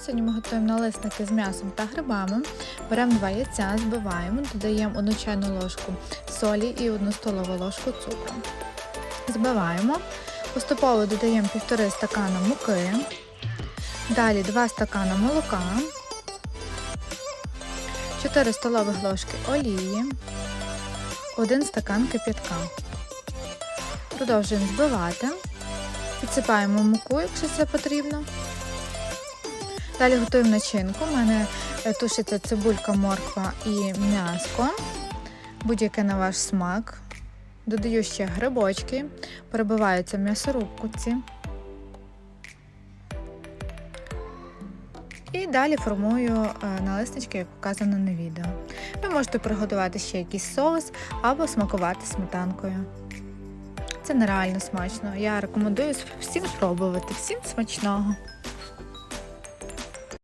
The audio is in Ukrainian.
Сьогодні ми готуємо налисники з м'ясом та грибами. Беремо два яйця, збиваємо, додаємо одну чайну ложку солі і одну столову ложку цукру. Збиваємо, поступово додаємо півтори стакана муки, далі 2 стакана молока, 4 столових ложки олії, 1 стакан кип'ятка. Продовжуємо збивати. Підсипаємо муку, якщо це потрібно. Далі готуємо начинку. У мене е, тушиться цибулька, морква і м'яско. Будь-яке на ваш смак. Додаю ще грибочки, перебиваються в м'ясорубку І далі формую е, налиснички, як показано на відео. Ви можете приготувати ще якийсь соус або смакувати сметанкою. Це нереально смачно. Я рекомендую всім спробувати. Всім смачного!